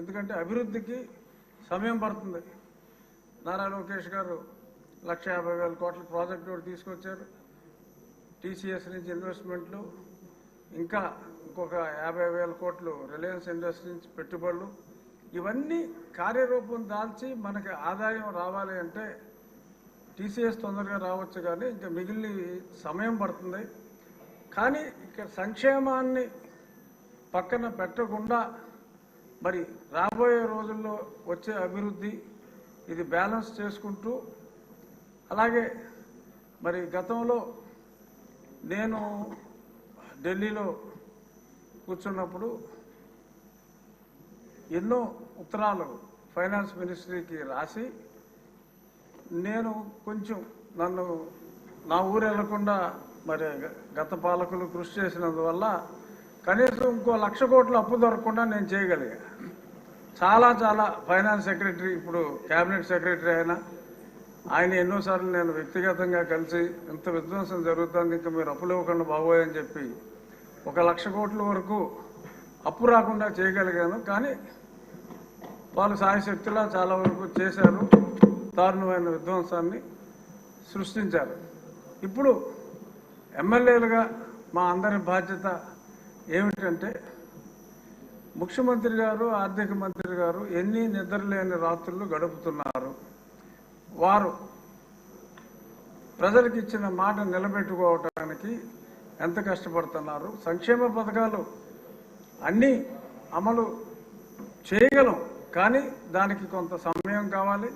ఎందుకంటే అభివృద్ధికి సమయం పడుతుంది. నారా లోకేష్ గారు లక్ష యాభై వేల కోట్ల ప్రాజెక్టు కూడా తీసుకొచ్చారు. టీసీఎస్ నుంచి ఇన్వెస్ట్మెంట్లు ఇంకా ఇంకొక యాభై వేల కోట్లు రిలయన్స్ ఇండస్ట్రీ నుంచి పెట్టుబడులు. ఇవన్నీ కార్యరూపం దాల్చి మనకి ఆదాయం రావాలి అంటే టీసీఎస్ తొందరగా రావచ్చు కానీ ఇంకా మిగిలిన సమయం పడుతుంది. కానీ ఇక్కడ సంక్షేమాన్ని పక్కన పెట్టకుండా మరి రాబోయే రోజుల్లో వచ్చే అభివృద్ధి ఇది బ్యాలెన్స్ చేసుకుంటూ అలాగే మరి గతంలో నేను ఢిల్లీలో కూర్చున్నప్పుడు ఎన్నో ఉత్తరాలు ఫైనాన్స్ మినిస్ట్రీకి రాసి నేను కొంచెం నన్ను నా ఊరు వెళ్ళకుండా మరి గత పాలకులు కృషి చేసినందువల్ల కనీసం ఇంకో లక్ష కోట్ల అప్పు దొరకకుండా నేను చేయగలిగా. చాలా చాలా ఫైనాన్స్ సెక్రటరీ ఇప్పుడు క్యాబినెట్ సెక్రటరీ అయినా ఆయన ఎన్నోసార్లు నేను వ్యక్తిగతంగా కలిసి ఇంత విధ్వంసం జరుగుతుంది ఇంకా మీరు అప్పులు ఇవ్వకుండా బాగోయని చెప్పి ఒక లక్ష కోట్ల వరకు అప్పు రాకుండా చేయగలిగాను. కానీ వాళ్ళు సాయశక్తిలా చాలా వరకు చేశారు దారుణమైన విధ్వంసాన్ని సృష్టించారు. ఇప్పుడు ఎమ్మెల్యేలుగా మా అందరి బాధ్యత ఏమిటంటే ముఖ్యమంత్రి గారు ఆర్థిక మంత్రి గారు ఎన్ని నిద్రలేని రాత్రులు గడుపుతున్నారు? వారు ప్రజలకు ఇచ్చిన మాట నిలబెట్టుకోవటానికి ఎంత కష్టపడుతున్నారు? సంక్షేమ పథకాలు అన్నీ అమలు చేయగలం కానీ దానికి కొంత సమయం కావాలి.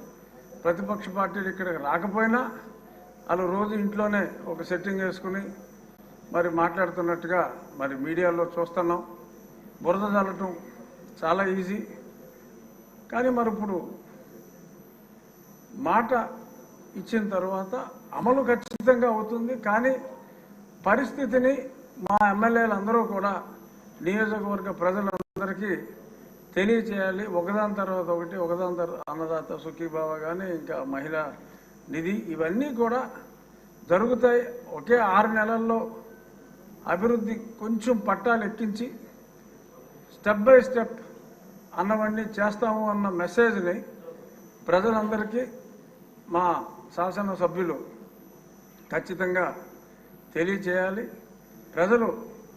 ప్రతిపక్ష పార్టీలు ఇక్కడికి రాకపోయినా వాళ్ళు రోజు ఇంట్లోనే ఒక సెట్టింగ్ వేసుకుని మరి మాట్లాడుతున్నట్టుగా మరి మీడియాలో చూస్తున్నాం. బురద చల్లటం చాలా ఈజీ. కానీ మరి ఇప్పుడు మాట ఇచ్చిన తర్వాత అమలు ఖచ్చితంగా అవుతుంది. కానీ పరిస్థితిని మా ఎమ్మెల్యేలందరూ కూడా నియోజకవర్గ ప్రజలందరికీ తెలియచేయాలి. ఒకదాని తర్వాత ఒకటి ఒకదాని తర్వాత అన్నదాత సుఖీభావ కానీ ఇంకా మహిళా నిధి ఇవన్నీ కూడా జరుగుతాయి. ఒకే ఆరు నెలల్లో అభివృద్ధి కొంచెం పట్టాలు ఎక్కించి స్టెప్ బై స్టెప్ అన్నవన్నీ చేస్తాము అన్న మెసేజ్ని ప్రజలందరికీ మా శాసనసభ్యులు ఖచ్చితంగా తెలియచేయాలి. ప్రజలు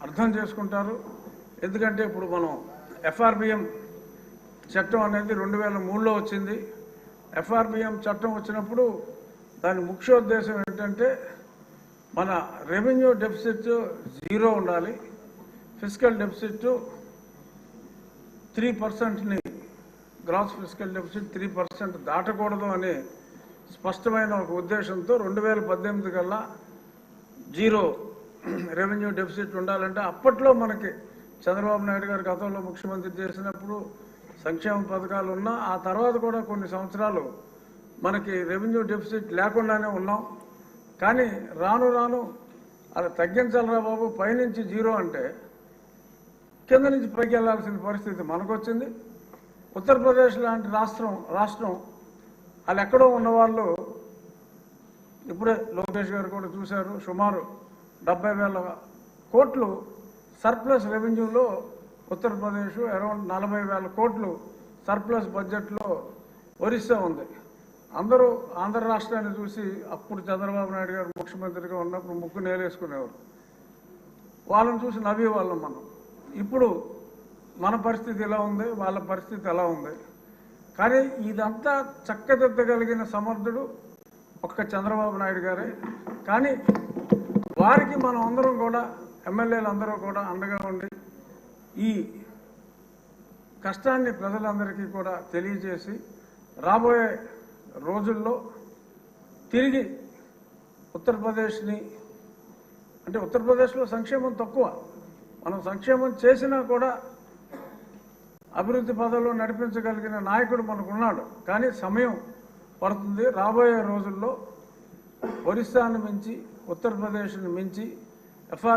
అర్థం చేసుకుంటారు. ఎందుకంటే ఇప్పుడు మనం ఎఫ్ఆర్బిఎం చట్టం అనేది రెండు వేల మూడులో వచ్చింది. ఎఫ్ఆర్బిఎం చట్టం వచ్చినప్పుడు దాని ముఖ్యోద్దేశం ఏంటంటే మన రెవెన్యూ డెఫిసిట్ జీరో ఉండాలి. Physical deficit three పర్సెంట్ని gross physical deficit three percent దాటకూడదు అనే స్పష్టమైన ఒక ఉద్దేశంతో రెండు వేల పద్దెనిమిది కల్లా జీరో రెవెన్యూ డెఫిసిట్ ఉండాలంటే అప్పట్లో మనకి చంద్రబాబు నాయుడు గారు గతంలో ముఖ్యమంత్రి చేసినప్పుడు సంక్షేమ పథకాలు ఉన్నా ఆ తర్వాత కూడా కొన్ని సంవత్సరాలు మనకి రెవెన్యూ డెఫిసిట్ లేకుండానే ఉన్నాం. కానీ రాను రాను అది తగ్గించాలరా బాబు? పైనుంచి జీరో అంటే కింద నుంచి పైకి వెళ్ళాల్సిన పరిస్థితి మనకు వచ్చింది ఉత్తరప్రదేశ్ లాంటి రాష్ట్రం రాష్ట్రం వాళ్ళు ఎక్కడో ఉన్నవాళ్ళు ఇప్పుడే లోకేష్ గారు కూడా చూశారు సుమారు డెబ్బై వేల కోట్లు సర్ప్లస్ రెవెన్యూలో ఉత్తరప్రదేశ్ అరౌండ్ నలభై వేల కోట్లు సర్ప్లస్ బడ్జెట్లో ఒరిస్సా ఉంది. అందరూ ఆంధ్ర రాష్ట్రాన్ని చూసి అప్పుడు చంద్రబాబు నాయుడు గారు ముఖ్యమంత్రిగా ఉన్నప్పుడు ముక్కు నేలేసుకునేవారు. వాళ్ళని చూసి నవ్వేవాళ్ళం మనం. ఇప్పుడు మన పరిస్థితి ఎలా ఉంది? వాళ్ళ పరిస్థితి ఎలా ఉంది? కానీ ఇదంతా చక్కదిద్దగలిగిన సమర్థుడు ఒక్క చంద్రబాబు నాయుడు గారే. కానీ వారికి మనం అందరం కూడా ఎమ్మెల్యేలు అందరూ కూడా అండగా ఉండి ఈ కష్టాన్ని ప్రజలందరికీ కూడా తెలియజేసి రాబోయే రోజుల్లో తిరిగి ఉత్తరప్రదేశ్ని అంటే ఉత్తరప్రదేశ్లో సంక్షేమం తక్కువ. మనం సంక్షేమం చేసినా కూడా అభివృద్ధి పదంలో నడిపించగలిగిన నాయకుడు మనకున్నాడు. కానీ సమయం పడుతుంది. రాబోయే రోజుల్లో ఒరిస్సాను మించి ఉత్తరప్రదేశ్ను మించి